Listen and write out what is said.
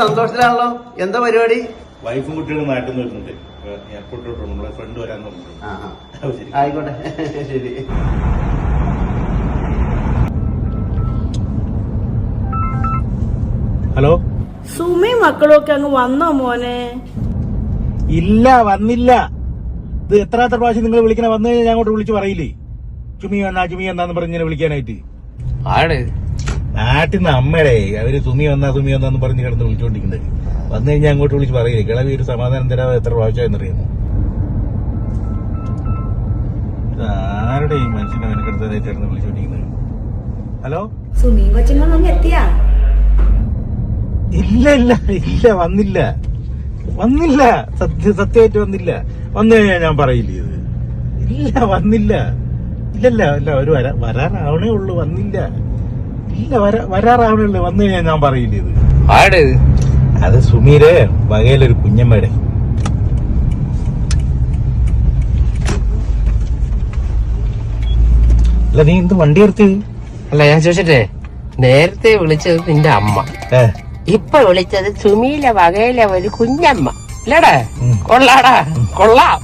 സന്തോഷത്തിലാണല്ലോ? എന്താ പരിപാടി? വൈഫും കുട്ടികളും നാട്ടിൽ നിന്ന് വരുന്നുണ്ട് എയർപോർട്ടിലോട്ട് നമ്മളെ ഫ്രണ്ട് വരാൻ ശരി. ആയിക്കോട്ടെ. ശരി. ഹലോ? സുമി മക്കളും ഒക്കെ അങ്ങ് വന്നോ മോനെ? ഇല്ല വന്നില്ല. ഇത് എത്രാത്ത പ്രാവശ്യം നിങ്ങൾ വിളിക്കണ? വന്നു കഴിഞ്ഞാൽ ഞാൻ അങ്ങോട്ട് വിളിച്ച് പറയില്ലേ? ചുമി വന്നാ ചുമി എന്താന്ന് പറഞ്ഞ് ഇങ്ങനെ വിളിക്കാനായിട്ട്. ആട്. നാട്ടിൽ നിന്ന് അമ്മയുടെ അവർ തുമി വന്നാ തുമി വന്നാന്ന് പറഞ്ഞ് കിടന്ന് വിളിച്ചോണ്ടിരിക്കുന്നത് വന്നു കഴിഞ്ഞാൽ അങ്ങോട്ട് വിളിച്ച് പറയില്ലേ കിളവി ഒരു സമാധാനം തരാതെ എത്ര പ്രാവശ്യം എന്നറിയുന്നു ആരുടെ ഈ മനുഷ്യനെ മെനക്കെടുത്തതായി ചേർന്ന് വിളിച്ചോണ്ടിരിക്കുന്നത് ഹലോ? സുമി എത്തിയാ? ഇല്ല ഇല്ല ഇല്ല വന്നില്ല. വന്നില്ല സത്യ സത്യമായിട്ട് വന്നില്ല. വന്നു കഴിഞ്ഞാൽ ഞാൻ പറയില്ല ഇത്? ഇല്ല വന്നില്ല. ഇല്ലല്ല ഇല്ല ഒരു വരാ വരാനാവണേ ഉള്ളൂ വന്നില്ല. ഇല്ല വരാ വരാറാവണേ ഉള്ളൂ വന്നു കഴിഞ്ഞാൽ ഞാൻ പറയില്ല ഇത്? ആട് അത് സുമീരെ വകയിലൊരു കുഞ്ഞമ്മയുടെ. അല്ല നീ എന്ത് വണ്ടി എടുത്ത്? അല്ല ഞാൻ ചോദിച്ചിട്ടേ നേരത്തെ വിളിച്ചത് നിന്റെ അമ്മ. ഇപ്പൊ വിളിച്ചത് സുമീല വകയിലെ ഒരു കുഞ്ഞമ്മ. ഇല്ലടാ? കൊള്ളാടാ. കൊള്ളാം.